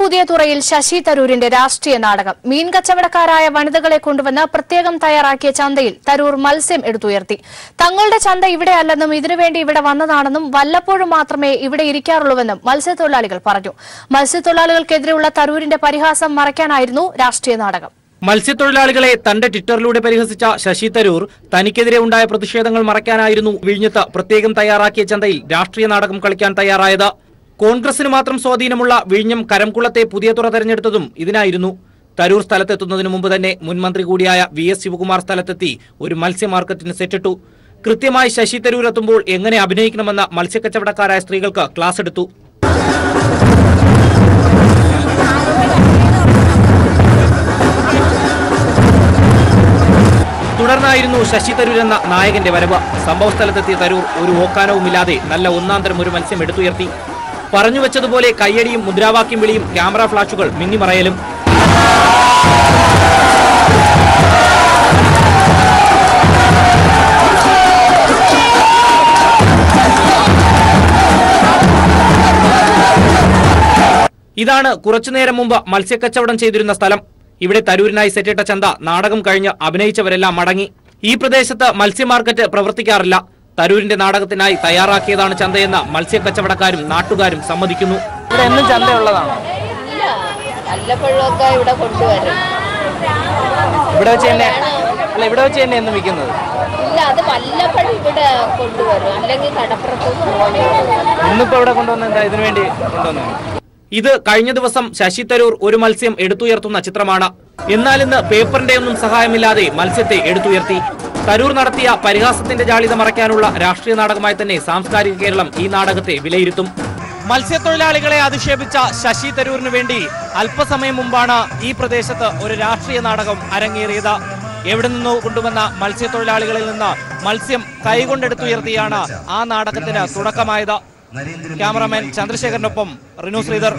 പുതിയ തുറയിൽ ശശി തരൂരിന്റെ രാഷ്ട്രീയ നാടകം. മീൻ കച്ചവടക്കാരായ വനിതകളെ കൊണ്ടുവന്ന് പ്രത്യേകം തയ്യാറാക്കിയ ചന്തയിൽ തരൂർ മത്സ്യം എടുത്തുയർത്തി. തങ്ങളുടെ ചന്ത ഇവിടെയല്ലെന്നും ഇതിനുവേണ്ടി ഇവിടെ വന്നതാണെന്നും വല്ലപ്പോഴും മാത്രമേ ഇവിടെ ഇരിക്കാറുള്ളൂവെന്നും മത്സ്യത്തൊഴിലാളികൾ പറഞ്ഞു. മത്സ്യത്തൊഴിലാളികൾക്കെതിരെയുള്ള തരൂരിന്റെ പരിഹാസം മറയ്ക്കാനായിരുന്നു രാഷ്ട്രീയ നാടകം. മത്സ്യത്തൊഴിലാളികളെ തന്റെ ട്വിറ്ററിലൂടെ പരിഹസിച്ച ശശി തരൂർ തനിക്കെതിരെ ഉണ്ടായ പ്രതിഷേധങ്ങൾ മറയ്ക്കാനായിരുന്നു വിഴിഞ്ഞത്ത് പ്രത്യേകം തയ്യാറാക്കിയ ചന്തയിൽ രാഷ്ട്രീയ നാടകം കളിക്കാൻ തയ്യാറായത്. കോൺഗ്രസിന് മാത്രം സ്വാധീനമുള്ള വിഴിഞ്ഞം കരംകുളത്തെ പുതിയ തുറ തെരഞ്ഞെടുത്തതും ഇതിനായിരുന്നു. തരൂർ സ്ഥലത്തെത്തുന്നതിന് മുമ്പ് തന്നെ മുൻമന്ത്രി കൂടിയായ വി എസ് ശിവകുമാർ സ്ഥലത്തെത്തി ഒരു മത്സ്യ മാർക്കറ്റിന് സെറ്റിട്ടു. കൃത്യമായി ശശി തരൂർ എത്തുമ്പോൾ എങ്ങനെ അഭിനയിക്കണമെന്ന മത്സ്യക്കച്ചവടക്കാരായ സ്ത്രീകൾക്ക് ക്ലാസ് എടുത്തു. തുടർന്നായിരുന്നു ശശി തരൂർ എന്ന നായകന്റെ വരവ്. സംഭവ സ്ഥലത്തെത്തിയ തരൂർ ഒരു ഓക്കാനവുമില്ലാതെ നല്ല ഒന്നാന്തരം ഒരു മത്സ്യം എടുത്തുയർത്തി. പറഞ്ഞു വെച്ചതുപോലെ കയ്യടിയും മുദ്രാവാക്യം വിളിയും ക്യാമറ ഫ്ലാഷുകൾ മിന്നിമറയലും ഇതാണ് കുറച്ചുനേരം മുമ്പ് മത്സ്യക്കച്ചവടം ചെയ്തിരുന്ന സ്ഥലം. ഇവിടെ തരൂരിനായി സെറ്റിട്ട ചന്ത നാടകം കഴിഞ്ഞ് അഭിനയിച്ചവരെല്ലാം മടങ്ങി. ഈ പ്രദേശത്ത് മത്സ്യ മാർക്കറ്റ് പ്രവർത്തിക്കാറില്ല. തരൂരിന്റെ നാടകത്തിനായി തയ്യാറാക്കിയതാണ് ചന്തയെന്ന് മത്സ്യക്കച്ചവടക്കാരും നാട്ടുകാരും സമ്മതിക്കുന്നു. ഇവിടെ എന്നും ചന്തയുള്ളതാണോ? ഇല്ല വല്ലപ്പോഴൊക്കെ ഇവിടെ കൊണ്ടുവരും. ഇവിടെ വെച്ച് തന്നെ അല്ല ഇവിടെ വെച്ച് തന്നെ എന്നും വിൽക്കുന്നത്? ഇല്ല അത് വല്ലപ്പോഴും ഇവിടെ കൊണ്ടുവരും. അല്ലെങ്കിൽ കടപ്പുറത്ത് കൊണ്ടുവരും. ഇന്നിപ്പോ ഇവിടെ കൊണ്ടുവന്ന എന്താ? ഇതിനു വേണ്ടി കൊണ്ടുവന്നു ഇത് കഴിഞ്ഞ ദിവസം ശശി തരൂർ ഒരു മത്സ്യം എടുത്തുയർത്തുന്ന ചിത്രമാണ്. എന്നാൽ ഇന്ന് പേപ്പറിന്റെ ഒന്നും സഹായമില്ലാതെ മത്സ്യത്തെ എടുത്തുയർത്തി. തരൂർ നടത്തിയ പരിഹാസത്തിന്റെ ജാളിത മറയ്ക്കാനുള്ള രാഷ്ട്രീയ നാടകമായി തന്നെ സാംസ്കാരിക കേരളം ഈ നാടകത്തെ വിലയിരുത്തും. മത്സ്യത്തൊഴിലാളികളെ അധിക്ഷേപിച്ച ശശി തരൂരിനു വേണ്ടി അല്പസമയം മുമ്പാണ് ഈ പ്രദേശത്ത് ഒരു രാഷ്ട്രീയ നാടകം അരങ്ങേറിയത്. എവിടെ നിന്നോ കൊണ്ടുവന്ന മത്സ്യത്തൊഴിലാളികളിൽ നിന്ന് മത്സ്യം കൈകൊണ്ടെടുത്തുയർത്തിയാണ് ആ നാടകത്തിന് തുടക്കമായത്. ക്യാമറാമാൻ ചന്ദ്രശേഖരനൊപ്പം റിനു ശ്രീധർ.